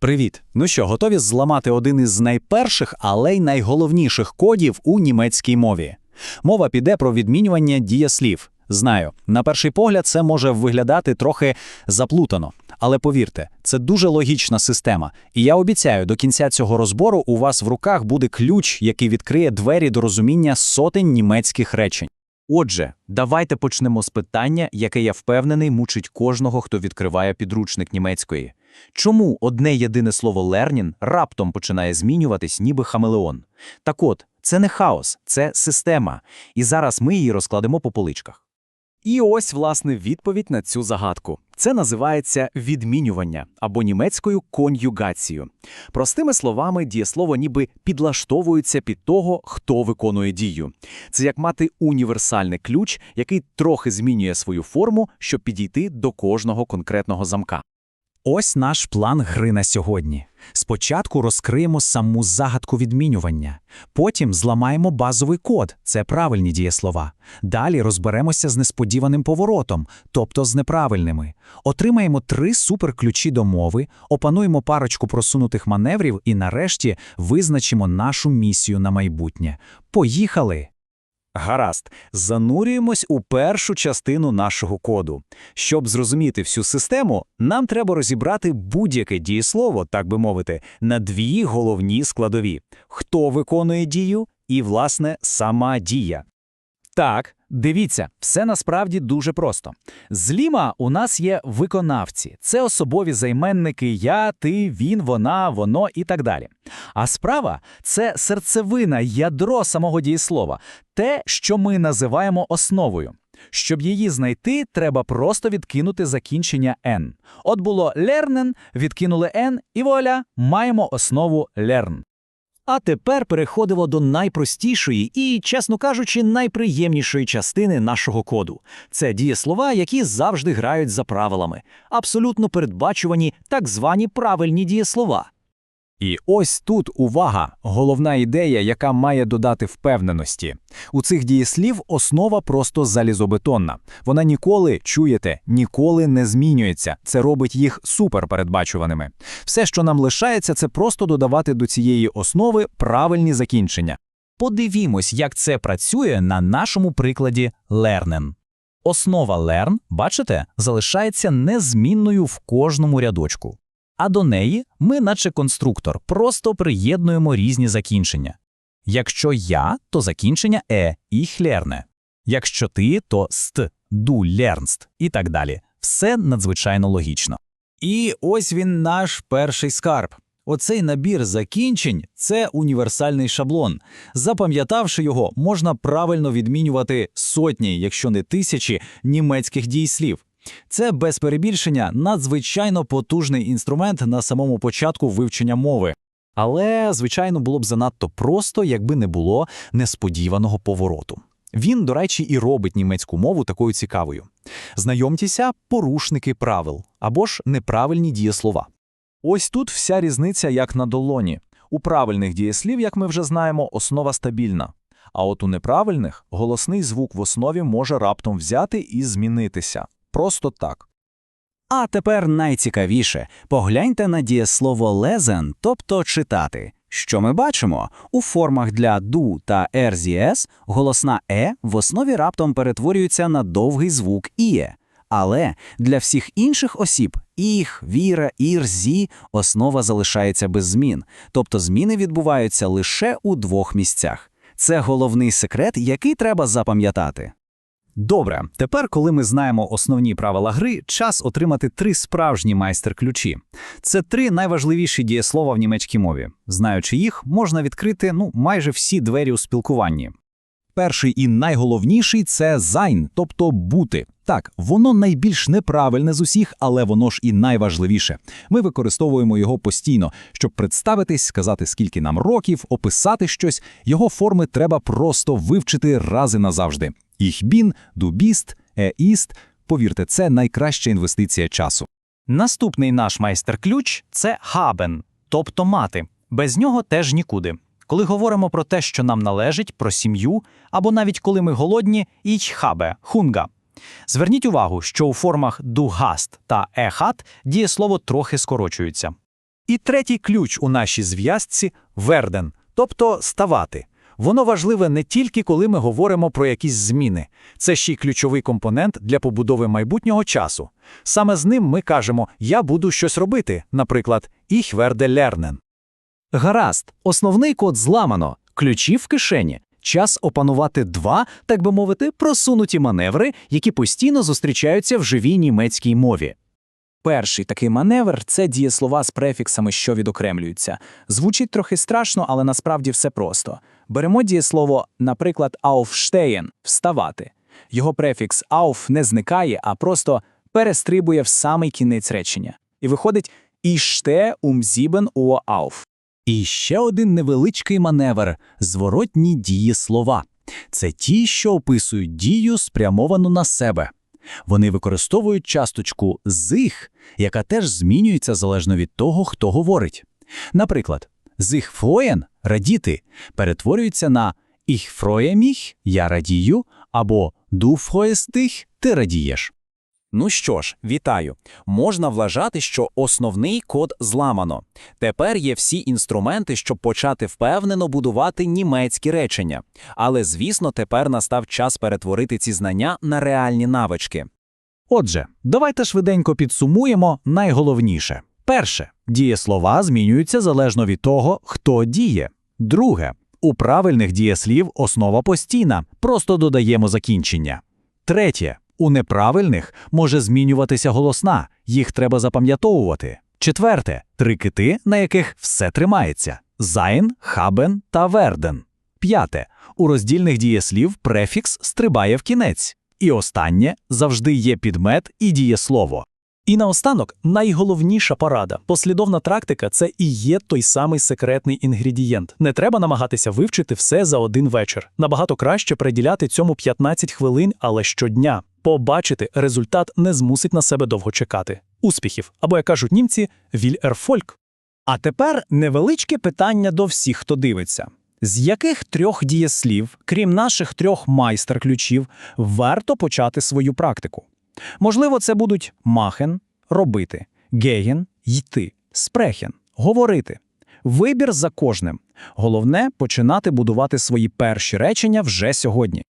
Привіт! Ну що, готові зламати один із найперших, але й найголовніших кодів у німецькій мові? Мова піде про відмінювання дієслів. Знаю, на перший погляд це може виглядати трохи заплутано, але повірте, це дуже логічна система. І я обіцяю, до кінця цього розбору у вас в руках буде ключ, який відкриє двері до розуміння сотень німецьких речень. Отже, давайте почнемо з питання, яке я впевнений мучить кожного, хто відкриває підручник німецької. Чому одне єдине слово «лернін» раптом починає змінюватись, ніби хамелеон? Так от, це не хаос, це система. І зараз ми її розкладемо по поличках. І ось, власне, відповідь на цю загадку. Це називається відмінювання або німецькою конюгацією. Простими словами, дієслово ніби підлаштовується під того, хто виконує дію. Це як мати універсальний ключ, який трохи змінює свою форму, щоб підійти до кожного конкретного замка. Ось наш план гри на сьогодні. Спочатку розкриємо саму загадку відмінювання, потім зламаємо базовий код це правильні дієслова. Далі розберемося з несподіваним поворотом, тобто з неправильними. Отримаємо три суперключі до мови, опануємо парочку просунутих маневрів і нарешті визначимо нашу місію на майбутнє. Поїхали! Гаразд, занурюємось у першу частину нашого коду. Щоб зрозуміти всю систему, нам треба розібрати будь-яке дієслово, так би мовити, на дві головні складові: хто виконує дію і, власне, сама дія. Так, дивіться, все насправді дуже просто. Зліва у нас є виконавці. Це особові займенники я, ти, він, вона, воно і так далі. А справа це серцевина, ядро самого дієслова, те, що ми називаємо основою. Щоб її знайти, треба просто відкинути закінчення «н». От було «lernen», відкинули «н» і вуаля, маємо основу «learn». А тепер переходимо до найпростішої і, чесно кажучи, найприємнішої частини нашого коду. Це дієслова, які завжди грають за правилами, абсолютно передбачувані так звані правильні дієслова. І ось тут увага, головна ідея, яка має додати впевненості. У цих дієслів основа просто залізобетонна. Вона ніколи, чуєте, ніколи не змінюється. Це робить їх суперпередбачуваними. Все, що нам лишається, це просто додавати до цієї основи правильні закінчення. Подивімось, як це працює на нашому прикладі «lernen». Основа learn, бачите, залишається незмінною в кожному рядочку. А до неї ми, наче конструктор, просто приєднуємо різні закінчення. Якщо я, то закінчення е і хлерне. Якщо ти, то ст, ду лернст і так далі. Все надзвичайно логічно. І ось він наш перший скарб. Оцей набір закінчень це універсальний шаблон. Запам'ятавши його, можна правильно відмінювати сотні, якщо не тисячі, німецьких дієслів. Це без перебільшення надзвичайно потужний інструмент на самому початку вивчення мови. Але, звичайно, було б занадто просто, якби не було несподіваного повороту. Він, до речі, і робить німецьку мову такою цікавою. Знайомтеся, порушники правил або ж неправильні дієслова. Ось тут вся різниця як на долоні. У правильних дієслів, як ми вже знаємо, основа стабільна. А от у неправильних голосний звук в основі може раптом взяти і змінитися. Просто так. А тепер найцікавіше погляньте на дієслово лезен, тобто читати. Що ми бачимо? У формах для ду та ерзіес голосна е в основі раптом перетворюється на довгий звук іє. Але для всіх інших осіб їх, віра, ір, зі основа залишається без змін, тобто зміни відбуваються лише у двох місцях. Це головний секрет, який треба запам'ятати. Добре, тепер, коли ми знаємо основні правила гри, час отримати три справжні майстер-ключі. Це три найважливіші дієслова в німецькій мові. Знаючи їх, можна відкрити ну майже всі двері у спілкуванні. Перший і найголовніший це «sein», тобто бути. Так, воно найбільш неправильне з усіх, але воно ж і найважливіше. Ми використовуємо його постійно, щоб представитись, сказати, скільки нам років, описати щось. Його форми треба просто вивчити рази назавжди. Bist, er ist. Повірте, це найкраща інвестиція часу. Наступний наш майстер-ключ це haben, тобто мати. Без нього теж нікуди. Коли говоримо про те, що нам належить, про сім'ю, або навіть коли ми голодні, ich habe, хунга. Зверніть увагу, що у формах hast та hat дієслово трохи скорочується. І третій ключ у нашій зв'язці верден, тобто ставати. Воно важливе не тільки коли ми говоримо про якісь зміни. Це ще й ключовий компонент для побудови майбутнього часу. Саме з ним ми кажемо «я буду щось робити», наприклад, «ich werde lernen». Гаразд, основний код зламано, ключі в кишені. Час опанувати два, так би мовити, просунуті маневри, які постійно зустрічаються в живій німецькій мові. Перший такий маневр це дієслова з префіксами, що відокремлюються. Звучить трохи страшно, але насправді все просто. Беремо дієслово, наприклад, aufstehen – вставати. Його префікс auf не зникає, а просто перестрибує в самий кінець речення. І виходить stehe um sieben auf. І ще один невеличкий маневр – зворотні дієслова. Це ті, що описують дію, спрямовану на себе. Вони використовують часточку «зих», яка теж змінюється залежно від того, хто говорить. Наприклад, зих фроєн – «радіти» перетворюється на «ich freue mich» – «я радію» або «du freust dich» – «ти радієш». Ну що ж, вітаю. Можна вважати, що основний код зламано. Тепер є всі інструменти, щоб почати впевнено будувати німецькі речення. Але, звісно, тепер настав час перетворити ці знання на реальні навички. Отже, давайте швиденько підсумуємо найголовніше. Перше, дієслова змінюються залежно від того, хто діє. Друге, у правильних дієслів основа постійна, просто додаємо закінчення. Третє, у неправильних може змінюватися голосна, їх треба запам'ятовувати. Четверте, три кити, на яких все тримається: зайн, хабен та верден. П'яте, у роздільних дієслів префікс стрибає в кінець. І останнє завжди є підмет і дієслово. І наостанок найголовніша порада. Послідовна практика це і є той самий секретний інгредієнт. Не треба намагатися вивчити все за один вечір. Набагато краще приділяти цьому 15 хвилин, але щодня. Побачити результат не змусить на себе довго чекати. Успіхів, або як кажуть німці, віль ерфольк. А тепер невеличке питання до всіх, хто дивиться. З яких трьох дієслів, крім наших трьох майстер-ключів, варто почати свою практику? Можливо, це будуть махен робити, геген йти, спрехен говорити. Вибір за кожним. Головне починати будувати свої перші речення вже сьогодні.